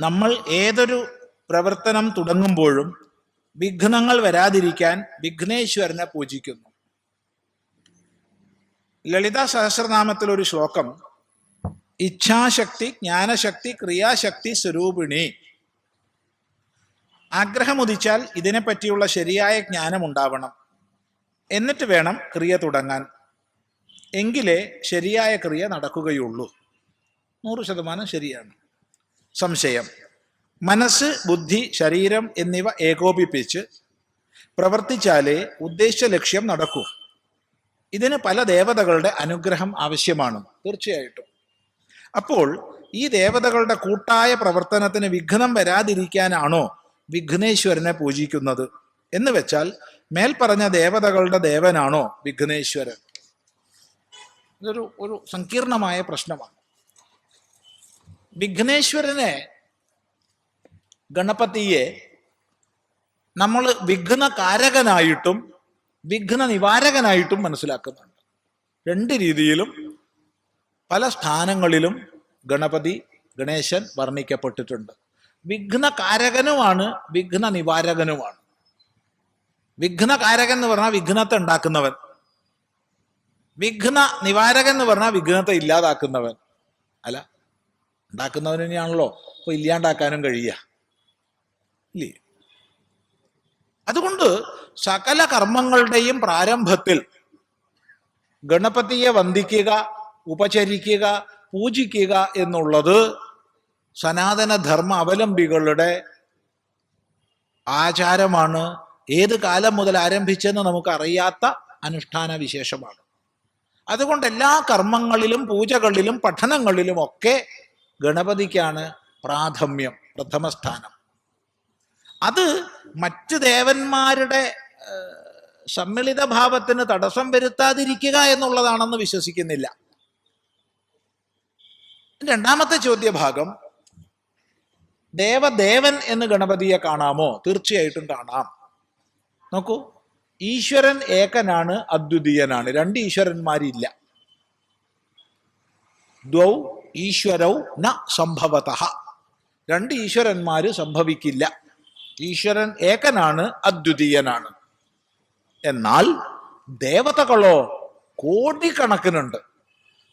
നമ്മൾ ഏതൊരു പ്രവർത്തനം തുടങ്ങുമ്പോഴും വിഘ്നങ്ങൾ വരാതിരിക്കാൻ വിഘ്നേശ്വരനെ പൂജിക്കുന്നു. ലളിതാ സഹസ്രനാമത്തിൽ ഒരു ശ്ലോകം ഇച്ഛാശക്തി ജ്ഞാനശക്തി ക്രിയാശക്തി സ്വരൂപിണി. ആഗ്രഹമുദിച്ചാൽ ഇതിനെപ്പറ്റിയുള്ള ശരിയായ ജ്ഞാനം ഉണ്ടാവണം. എന്നിട്ട് വേണം ക്രിയ തുടങ്ങാൻ. എങ്കിലേ ശരിയായ ക്രിയ നടക്കുകയുള്ളൂ. നൂറ് ശതമാനം ശരിയാണ്. സംശയം. മനസ്സ് ബുദ്ധി ശരീരം എന്നിവ ഏകോപിപ്പിച്ച് പ്രവർത്തിച്ചാലേ ഉദ്ദേശ ലക്ഷ്യം നടക്കൂ. ഇതിന് പല ദേവതകളുടെ അനുഗ്രഹം ആവശ്യമാണ് തീർച്ചയായിട്ടും. അപ്പോൾ ഈ ദേവതകളുടെ കൂട്ടായ പ്രവർത്തനത്തിന് വിഘ്നം വരാതിരിക്കാനാണോ വിഘ്നേശ്വരനെ പൂജിക്കുന്നത്? എന്ന് വെച്ചാൽ മേൽപ്പറഞ്ഞ ദേവതകളുടെ ദേവനാണോ വിഘ്നേശ്വരൻ? ഇതൊരു ഒരു സങ്കീർണമായ പ്രശ്നമാണ്. വിഘ്നേശ്വരനെ ഗണപതിയെ നമ്മൾ വിഘ്നകാരകനായിട്ടും വിഘ്ന നിവാരകനായിട്ടും മനസ്സിലാക്കുന്നുണ്ട്. രണ്ട് രീതിയിലും പല സ്ഥാനങ്ങളിലും ഗണപതി ഗണേശൻ വർണിക്കപ്പെട്ടിട്ടുണ്ട്. വിഘ്നകാരകനുമാണ് വിഘ്ന നിവാരകനുമാണ് വിഘ്നകാരകൻ എന്ന് പറഞ്ഞാൽ വിഘ്നത്തെ ഉണ്ടാക്കുന്നവൻ. വിഘ്ന നിവാരകൻ എന്ന് പറഞ്ഞാൽ വിഘ്നത്തെ ഇല്ലാതാക്കുന്നവൻ. അല്ല ഉണ്ടാക്കുന്നവന് തന്നെയാണല്ലോ അപ്പൊ ഇല്ലാണ്ടാക്കാനും കഴിയുക ഇല്ലേ? അതുകൊണ്ട് സകല കർമ്മങ്ങളുടെയും പ്രാരംഭത്തിൽ ഗണപതിയെ വന്ദിക്കുക ഉപചരിക്കുക പൂജിക്കുക എന്നുള്ളത് സനാതനധർമ്മ അവലംബികളുടെ ആചാരമാണ്. ഏത് കാലം മുതൽ ആരംഭിച്ചെന്ന് നമുക്ക് അറിയാത്ത അനുഷ്ഠാന വിശേഷമാണ്. അതുകൊണ്ട് എല്ലാ കർമ്മങ്ങളിലും പൂജകളിലും പഠനങ്ങളിലും ഒക്കെ ഗണപതിക്കാണ് പ്രാഥമ്യം പ്രഥമ സ്ഥാനം അത് മറ്റ് ദേവന്മാരുടെ സമ്മിളിത ഭാവത്തിന് തടസ്സം വരുത്താതിരിക്കുക എന്നുള്ളതാണെന്ന് വിശ്വസിക്കുന്നില്ല. രണ്ടാമത്തെ ചോദ്യഭാഗം ദേവദേവൻ എന്ന് ഗണപതിയെ കാണാമോ? തീർച്ചയായിട്ടും കാണാം. നോക്കൂ ഈശ്വരൻ ഏകനാണ് അദ്വിതീയനാണ്. രണ്ട് ഈശ്വരന്മാരില്ല. ദ്വൗ ഈശ്വരൗ ന സംഭവത. രണ്ട് ഈശ്വരന്മാര് സംഭവിക്കില്ല. ഈശ്വരൻ ഏകനാണ് അദ്വിതീയനാണ്. എന്നാൽ ദേവതകളോ കോടിക്കണക്കിനുണ്ട്.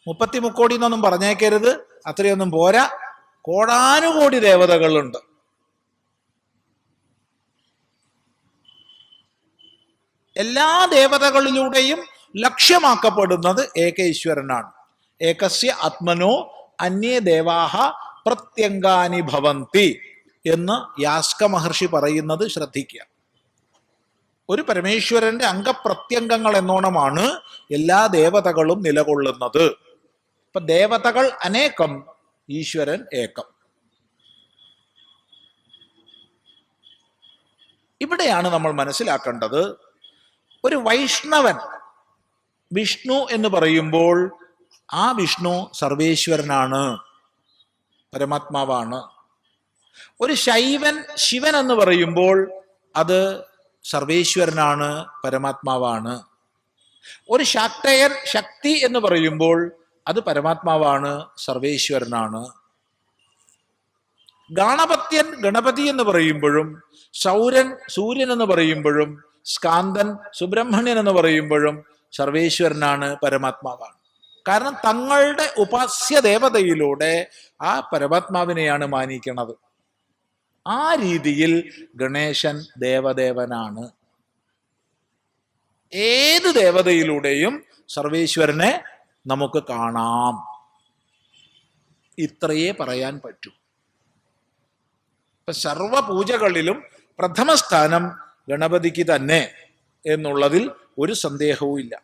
മുപ്പത്തി മുക്കോടി എന്നൊന്നും പറഞ്ഞേക്കരുത്. അത്രയൊന്നും പോരാ. കോടാനുകോടി ദേവതകളുണ്ട്. എല്ലാ ദേവതകളിലൂടെയും ലക്ഷ്യമാക്കപ്പെടുന്നത് ഏകൈശ്വരനാണ്. ഏകസ്യ ആത്മനോ അന്യേ ദേവാഹ പ്രത്യങ്കാനി ഭവന്തി എന്ന് യാസ്ക മഹർഷി പറയുന്നത് ശ്രദ്ധിക്കുക. ഒരു പരമേശ്വരന്റെ അംഗപ്രത്യംഗങ്ങൾ എന്നോണമാണ് എല്ലാ ദേവതകളും നിലകൊള്ളുന്നത്. ഇപ്പൊ ദേവതകൾ അനേകം ഈശ്വരൻ ഏകം. ഇവിടെയാണ് നമ്മൾ മനസ്സിലാക്കേണ്ടത് ഒരു വൈഷ്ണവൻ. വിഷ്ണു എന്ന് പറയുമ്പോൾ ആ വിഷ്ണു സർവേശ്വരനാണ് പരമാത്മാവാണ്. ഒരു ശൈവൻ ശിവൻ എന്ന് പറയുമ്പോൾ അത് സർവേശ്വരനാണ് പരമാത്മാവാണ്. ഒരു ശാക്തയൻ ശക്തി എന്ന് പറയുമ്പോൾ അത് പരമാത്മാവാണ് സർവേശ്വരനാണ്. ഗാണപത്യൻ ഗണപതി എന്ന് പറയുമ്പോഴും സൗരൻ സൂര്യൻ എന്ന് പറയുമ്പോഴും സ്കാന്ദൻ സുബ്രഹ്മണ്യൻ എന്ന് പറയുമ്പോഴും സർവേശ്വരനാണ് പരമാത്മാവാണ്. കാരണം തങ്ങളുടെ ഉപാസ്യ ദേവതയിലൂടെ ആ പരമാത്മാവിനെയാണ് മാനിക്കണത്. ആ രീതിയിൽ ഗണേശൻ ദേവദേവനാണ്. ഏത് ദേവതയിലൂടെയും സർവേശ്വരനെ നമുക്ക് കാണാം. ഇത്രയേ പറയാൻ പറ്റൂ. ഇപ്പൊ സർവ പൂജകളിലും പ്രഥമ സ്ഥാനം ഗണപതിക്ക് തന്നെ എന്നുള്ളതിൽ ഒരു സന്ദേഹവും ഇല്ല